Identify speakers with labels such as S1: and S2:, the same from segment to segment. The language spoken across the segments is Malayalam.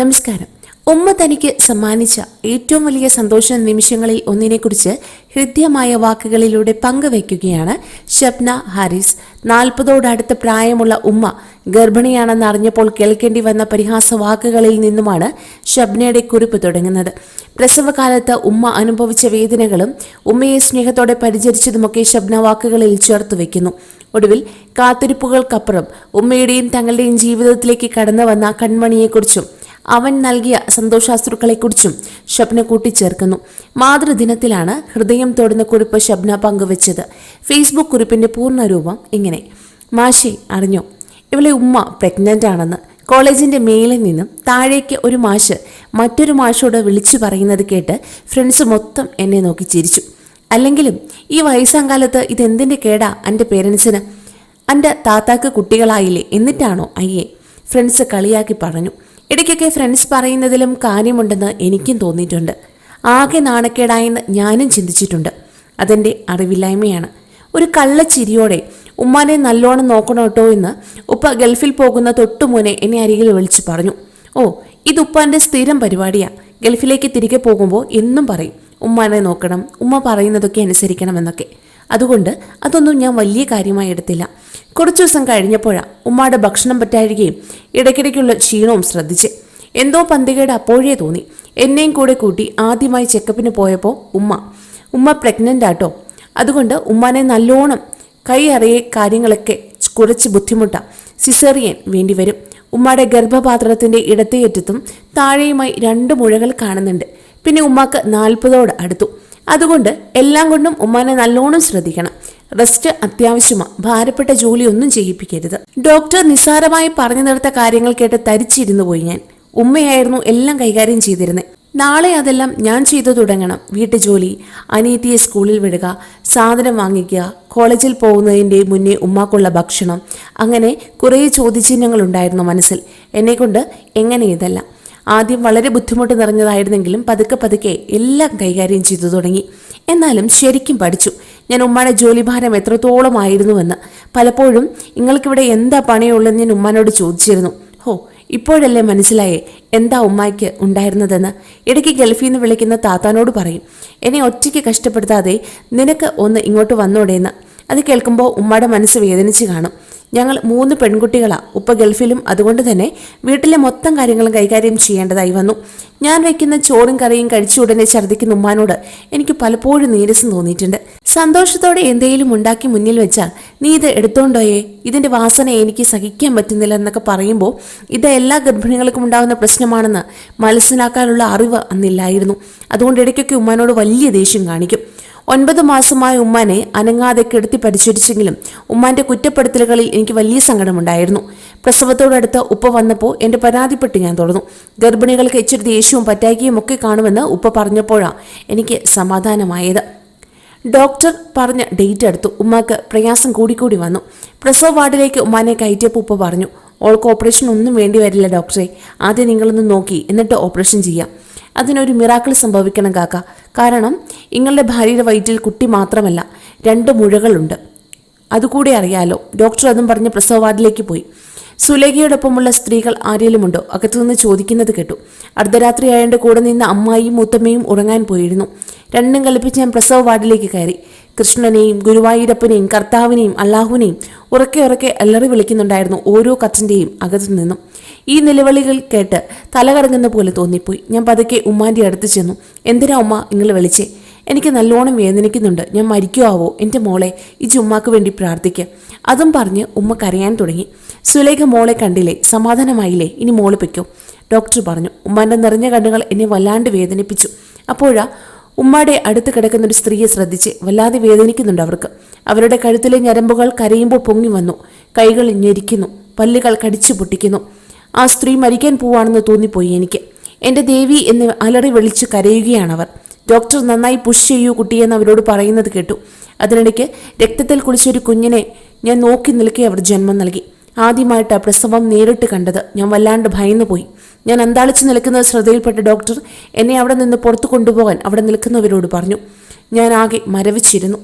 S1: നമസ്കാരം. ഉമ്മ തനിക്ക് സമ്മാനിച്ച ഏറ്റവും വലിയ സന്തോഷ നിമിഷങ്ങളിൽ ഒന്നിനെക്കുറിച്ച് ഹൃദ്യമായ വാക്കുകളിലൂടെ പങ്കുവയ്ക്കുകയാണ് ഷബ്ന ഹാരിസ്. നാൽപ്പതോടടുത്ത പ്രായമുള്ള ഉമ്മ ഗർഭിണിയാണെന്ന് അറിഞ്ഞപ്പോൾ കേൾക്കേണ്ടി വന്ന പരിഹാസ വാക്കുകളിൽ നിന്നുമാണ് ഷബ്നയുടെ കുറിപ്പ് തുടങ്ങുന്നത്. പ്രസവകാലത്ത് ഉമ്മ അനുഭവിച്ച വേദനകളും ഉമ്മയെ സ്നേഹത്തോടെ പരിചരിച്ചതുമൊക്കെ ഷബ്ന വാക്കുകളിൽ ചേർത്ത് വയ്ക്കുന്നു. ഒടുവിൽ കാത്തിരിപ്പുകൾക്കപ്പുറം ഉമ്മയുടെയും തങ്ങളുടെയും ജീവിതത്തിലേക്ക് കടന്നു വന്ന കൺമണിയെക്കുറിച്ചും അവൻ നൽകിയ സന്തോഷാസ്ത്രുക്കളെക്കുറിച്ചും ഷബ്ന കൂട്ടിച്ചേർക്കുന്നു. മാതൃദിനത്തിലാണ് ഹൃദയം തോടുന്ന കുറിപ്പ് ഷബ്ന പങ്കുവച്ചത്. ഫേസ്ബുക്ക് കുറിപ്പിന്റെ പൂർണരൂപം ഇങ്ങനെ. മാഷി അറിഞ്ഞു? ഇവളെ ഉമ്മ പ്രഗ്നന്റ് ആണെന്ന്. കോളേജിന്റെ മേലിൽ നിന്നും താഴേക്ക് ഒരു മാഷ് മറ്റൊരു മാഷോട് വിളിച്ചു പറയുന്നത് കേട്ട് ഫ്രണ്ട്സ് മൊത്തം എന്നെ നോക്കി ചിരിച്ചു. അല്ലെങ്കിലും ഈ വയസ്സാം കാലത്ത് ഇതെന്തിന്റെ കേടാ എന്റെ പേരൻസിന് എന്റെ താത്താക്ക് കുട്ടികളായില്ലേ എന്നിട്ടാണോ അയ്യേ? ഫ്രണ്ട്സ് കളിയാക്കി പറഞ്ഞു. ഇടയ്ക്കൊക്കെ ഫ്രണ്ട്സ് പറയുന്നതിലും കാര്യമുണ്ടെന്ന് എനിക്കും തോന്നിയിട്ടുണ്ട്. ആകെ നാണക്കേടായെന്ന് ഞാനും ചിന്തിച്ചിട്ടുണ്ട്. അതെന്റെ അറിവില്ലായ്മയാണ്. ഒരു കള്ളച്ചിരിയോടെ ഉമ്മാനെ നല്ലോണം നോക്കണം കേട്ടോ എന്ന് ഉപ്പ ഗൾഫിൽ പോകുന്ന തൊട്ടുമുനെ എന്നെ അരികിൽ വിളിച്ചു പറഞ്ഞു. ഓ ഇത് ഉപ്പാന്റെ സ്ഥിരം പരിപാടിയാ. ഗൾഫിലേക്ക് തിരികെ പോകുമ്പോൾ എന്നും പറയും ഉമ്മാനെ നോക്കണം ഉമ്മ പറയുന്നതൊക്കെ അനുസരിക്കണമെന്നൊക്കെ അതുകൊണ്ട് അതൊന്നും ഞാൻ വലിയ കാര്യമായി എടുത്തില്ല. കുറച്ചു ദിവസം കഴിഞ്ഞപ്പോഴാണ് ഉമ്മാടെ ഭക്ഷണം പറ്റാഴികയും ഇടയ്ക്കിടയ്ക്കുള്ള ക്ഷീണവും ശ്രദ്ധിച്ച്. എന്തോ പന്തികയുടെ അപ്പോഴേ തോന്നി. എന്നെയും കൂടെ കൂട്ടി ആദ്യമായി ചെക്കപ്പിന് പോയപ്പോൾ ഉമ്മ. ഉമ്മ പ്രഗ്നന്റ് ആട്ടോ. അതുകൊണ്ട് ഉമ്മാനെ നല്ലോണം കൈ അറിയെ കാര്യങ്ങളൊക്കെ കുറച്ച് ബുദ്ധിമുട്ടാ. സിസേറിയൻ വേണ്ടിവരും ഉമ്മയുടെ ഗർഭപാത്രത്തിന്റെ ഇടത്തേയറ്റത്തും താഴെയുമായി രണ്ട് മുഴകൾ കാണുന്നുണ്ട്. പിന്നെ ഉമ്മാക്ക് നാൽപ്പതോട് അടുത്തു. അതുകൊണ്ട് എല്ലാം കൊണ്ടും ഉമ്മാനെ നല്ലോണം ശ്രദ്ധിക്കണം. റെസ്റ്റ് അത്യാവശ്യമാണ് ഭാരപ്പെട്ട ജോലിയൊന്നും ചെയ്യിപ്പിക്കരുത്. ഡോക്ടർ നിസ്സാരമായി പറഞ്ഞു നിർത്ത കാര്യങ്ങൾ കേട്ട് തരിച്ചിരുന്നു പോയി ഞാൻ. ഉമ്മയായിരുന്നു എല്ലാം കൈകാര്യം ചെയ്തിരുന്നത് നാളെ അതെല്ലാം ഞാൻ ചെയ്തു തുടങ്ങണം. വീട്ടുജോലി അനീതിയെ സ്കൂളിൽ വിടുക സാധനം വാങ്ങിക്കുക കോളേജിൽ പോകുന്നതിന്റെ മുന്നേ ഉമ്മാക്കുള്ള ഭക്ഷണം. അങ്ങനെ കുറേ ചോദ്യചിഹ്നങ്ങൾ ഉണ്ടായിരുന്നു മനസ്സിൽ. എന്നെക്കൊണ്ട് എങ്ങനെ ഇതെല്ലാം? ആദ്യം വളരെ ബുദ്ധിമുട്ട് നിറഞ്ഞതായിരുന്നെങ്കിലും പതുക്കെ പതുക്കെ എല്ലാം കൈകാര്യം ചെയ്തു തുടങ്ങി. എന്നാലും ശരിക്കും പഠിച്ചു. ഞാൻ ഉമ്മയുടെ ജോലിഭാരം എത്രത്തോളമായിരുന്നുവെന്ന് പലപ്പോഴും നിങ്ങൾക്കിവിടെ എന്താ പണിയുള്ളതെന്ന് ഞാൻ ഉമ്മാനോട് ചോദിച്ചിരുന്നു. ഹോ ഇപ്പോഴല്ലേ മനസ്സിലായേ എന്താ ഉമ്മായ്ക്ക് ഉണ്ടായിരുന്നതെന്ന്. ഇടയ്ക്ക് ഗൾഫിൽ നിന്ന് വിളിക്കുന്ന താത്താനോട് പറയും എന്നെ ഒറ്റയ്ക്ക് കഷ്ടപ്പെടുത്താതെ നിനക്ക് ഒന്ന് ഇങ്ങോട്ട് വന്നോടേന്ന്. അത് കേൾക്കുമ്പോൾ ഉമ്മയുടെ മനസ്സ് വേദനിച്ച് കാണും. ഞങ്ങൾ മൂന്ന് പെൺകുട്ടികളാ. ഉപ്പ ഗൾഫിലും അതുകൊണ്ട് തന്നെ വീട്ടിലെ മൊത്തം കാര്യങ്ങളും കൈകാര്യം ചെയ്യേണ്ടതായി വന്നു. ഞാൻ വെക്കുന്ന ചോറും കറിയും കഴിച്ച ഉടനെ ഛർദ്ദിക്കുന്ന ഉമ്മാനോട് എനിക്ക് പലപ്പോഴും നീരസം തോന്നിയിട്ടുണ്ട്. സന്തോഷത്തോടെ എന്തെങ്കിലും ഉണ്ടാക്കി മുന്നിൽ വെച്ചാൽ നീ ഇത് എടുത്തോണ്ടോയേ? ഇതിന്റെ വാസന എനിക്ക് സഹിക്കാൻ പറ്റുന്നില്ല എന്നൊക്കെ പറയുമ്പോൾ ഇത് എല്ലാ ഗർഭിണികൾക്കും ഉണ്ടാകുന്ന പ്രശ്നമാണെന്ന് മനസ്സിലാക്കാനുള്ള അറിവ് അന്നില്ലായിരുന്നു. അതുകൊണ്ട് ഇടയ്ക്കൊക്കെ ഉമ്മാനോട് വലിയ ദേഷ്യം കാണിക്കും. ഒൻപത് മാസമായ ഉമ്മാനെ അനങ്ങാതെ കെടുത്തി പരിശോധിച്ചെങ്കിലും ഉമ്മാന്റെ കുറ്റപ്പെടുത്തലുകളിൽ എനിക്ക് വലിയ സങ്കടമുണ്ടായിരുന്നു. പ്രസവത്തോടടുത്ത് ഉപ്പ വന്നപ്പോൾ എന്റെ പരാതിപ്പെട്ട് ഞാൻ തുടർന്നു ഗർഭിണികൾക്ക് ഇച്ചിരി ദേഷ്യവും പറ്റാക്കിയും ഒക്കെ കാണുമെന്ന് ഉപ്പ പറഞ്ഞപ്പോഴാണ് എനിക്ക് സമാധാനമായത്. ഡോക്ടർ പറഞ്ഞ ഡേറ്റ് എടുത്തു ഉമ്മാക്ക് പ്രയാസം കൂടിക്കൂടി വന്നു. പ്രസവ വാർഡിലേക്ക് ഉമ്മാനെ കയറ്റിയപ്പോൾ ഉപ്പ പറഞ്ഞു ഓൾക്ക് ഓപ്പറേഷൻ ഒന്നും വേണ്ടി വരില്ല ഡോക്ടറെ. ആദ്യം നിങ്ങളൊന്ന് നോക്കി. എന്നിട്ട് ഓപ്പറേഷൻ ചെയ്യാം. അതിനൊരു മിറാക്കിൾ സംഭവിക്കണം കാക്ക. കാരണം നിങ്ങളുടെ ഭാര്യയുടെ വയറ്റിൽ കുട്ടി മാത്രമല്ല രണ്ട് മുഴകളുണ്ട്. അതുകൂടെ അറിയാലോ ഡോക്ടർ അതും പറഞ്ഞ് പ്രസവവാർഡിലേക്ക് പോയി. സുലേഖയോടൊപ്പമുള്ള സ്ത്രീകൾ ആരെങ്കിലുമുണ്ടോ അകത്തുനിന്ന് ചോദിക്കുന്നത് കേട്ടു. അർദ്ധരാത്രി ആയതുകൊണ്ട് കൂടെ നിന്ന് അമ്മായിയും മുത്തമ്മയും ഉറങ്ങാൻ പോയിരുന്നു. രണ്ടും കൽപ്പിച്ച് ഞാൻ പ്രസവ വാർഡിലേക്ക് കയറി. കൃഷ്ണനെയും ഗുരുവായൂരപ്പനെയും കർത്താവിനെയും അള്ളാഹുവിനെയും ഉറക്കെ ഉറക്കെ അല്ലറി വിളിക്കുന്നുണ്ടായിരുന്നു ഓരോ കച്ചന്റെയും അകത്തു നിന്നും. ഈ നിലവിളികൾ കേട്ട് തലകറങ്ങുന്ന പോലെ തോന്നിപ്പോയി. ഞാൻ പതുക്കെ ഉമ്മാന്റെ അടുത്ത് ചെന്നു. എന്തിനാ ഉമ്മ നിങ്ങൾ വിളിച്ചേ? എനിക്ക് നല്ലോണം വേദനിക്കുന്നുണ്ട്. ഞാൻ മരിക്കുവാവോ? എന്റെ മോളെ ഈ ചുമ്മാക്ക് വേണ്ടി പ്രാർത്ഥിക്കുക അതും പറഞ്ഞ് ഉമ്മ കരയാൻ തുടങ്ങി. സുലേഖ മോളെ കണ്ടില്ലേ? സമാധാനമായില്ലേ? ഇനി മോൾ ഡോക്ടർ പറഞ്ഞു. ഉമ്മാന്റെ നിറഞ്ഞ കണ്ണുകൾ എന്നെ വല്ലാണ്ട് വേദനിപ്പിച്ചു. അപ്പോഴാ ഉമ്മാടെ അടുത്ത് കിടക്കുന്ന ഒരു സ്ത്രീയെ ശ്രദ്ധിച്ച് വല്ലാതെ വേദനിക്കുന്നുണ്ട് അവർക്ക്. അവരുടെ കഴുത്തിലെ ഞരമ്പുകൾ കരയുമ്പോൾ പൊങ്ങി വന്നു. കൈകൾ ഞെരിക്കുന്നു. പല്ലുകൾ കടിച്ചു പൊട്ടിക്കുന്നു. ആ സ്ത്രീ മരിക്കാൻ പോവാണെന്ന് തോന്നിപ്പോയി എനിക്ക്. എന്റെ ദേവി എന്ന് അലറി വിളിച്ച് കരയുകയാണവർ. ഡോക്ടർ നന്നായി പുഷ് ചെയ്യൂ കുട്ടിയെന്ന് അവരോട് പറയുന്നത് കേട്ടു. അതിനിടയ്ക്ക് രക്തത്തിൽ കുളിച്ചൊരു കുഞ്ഞിനെ ഞാൻ നോക്കി നിൽക്കെ അവർ ജന്മം നൽകി. ആദ്യമായിട്ട് പ്രസവം നേരിട്ട് കണ്ടത്. ഞാൻ വല്ലാണ്ട് ഭയന്നു പോയി ഞാൻ അന്താളിച്ച് നിൽക്കുന്നത് ശ്രദ്ധയിൽപ്പെട്ട ഡോക്ടർ എന്നെ അവിടെ നിന്ന് പുറത്തു കൊണ്ടുപോകാൻ അവിടെ നിൽക്കുന്നവരോട് പറഞ്ഞു. ഞാൻ ആകെ മരവിച്ചിരുന്നു.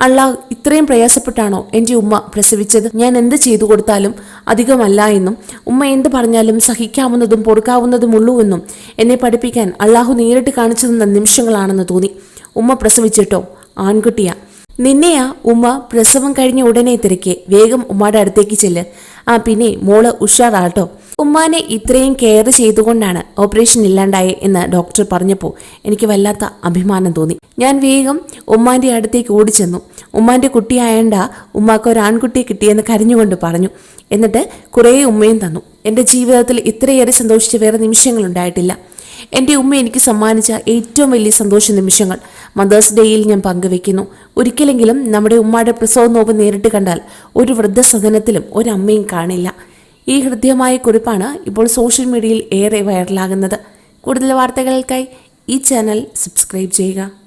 S1: അള്ളാ ഇത്രയും പ്രയാസപ്പെട്ടാണോ എന്റെ ഉമ്മ പ്രസവിച്ചത്? ഞാൻ എന്ത് ചെയ്തു കൊടുത്താലും അധികമല്ല എന്നും ഉമ്മ എന്ത് പറഞ്ഞാലും സഹിക്കാവുന്നതും പൊറുക്കാവുന്നതുമുള്ളൂ എന്നും എന്നെ പഠിപ്പിക്കാൻ അള്ളാഹു നേരിട്ട് കാണിച്ചു തന്ന നിമിഷങ്ങളാണെന്ന് തോന്നി. ഉമ്മ പ്രസവിച്ചിട്ടോ? ആൺകുട്ടിയാ. നിന്നെയാ ഉമ്മ പ്രസവം കഴിഞ്ഞ ഉടനെ തിരക്കെ. വേഗം ഉമ്മയുടെ അടുത്തേക്ക് ചെല്ല്. ആ പിന്നെ മോൾ ഉഷാറാട്ടോ. ഉമ്മാനെ ഇത്രയും കെയർ ചെയ്തുകൊണ്ടാണ് ഓപ്പറേഷൻ ഇല്ലാണ്ടായി എന്ന് ഡോക്ടർ പറഞ്ഞപ്പോൾ എനിക്ക് വല്ലാത്ത അഭിമാനം തോന്നി. ഞാൻ വേഗം ഉമ്മാന്റെ അടുത്തേക്ക് ഓടിച്ചെന്നു. ഉമ്മാന്റെ കുട്ടിയായണ്ട ഉമ്മാക്ക് ഒരു ആൺകുട്ടിയെ കിട്ടിയെന്ന് കരഞ്ഞുകൊണ്ട് പറഞ്ഞു. എന്നിട്ട് കുറേ ഉമ്മയും തന്നു. എന്റെ ജീവിതത്തിൽ ഇത്രയേറെ സന്തോഷിച്ച വേറെ നിമിഷങ്ങൾ ഉണ്ടായിട്ടില്ല. എന്റെ ഉമ്മ എനിക്ക് സമ്മാനിച്ച ഏറ്റവും വലിയ സന്തോഷ നിമിഷങ്ങൾ. മദേഴ്സ് ഡേയിൽ ഞാൻ പങ്കുവെക്കുന്നു. ഒരിക്കലെങ്കിലും നമ്മുടെ ഉമ്മയുടെ പ്രസവ നോവ് നേരിട്ട് കണ്ടാൽ ഒരു വൃദ്ധസദനത്തിലും ഒരമ്മയും കാണില്ല. ഈ ഹൃദ്യമായ കുറിപ്പാണ് ഇപ്പോൾ സോഷ്യൽ മീഡിയയിൽ ഏറെ വൈറലാകുന്നത്. കൂടുതൽ വാർത്തകൾക്കായി ഈ ചാനൽ സബ്സ്ക്രൈബ് ചെയ്യുക.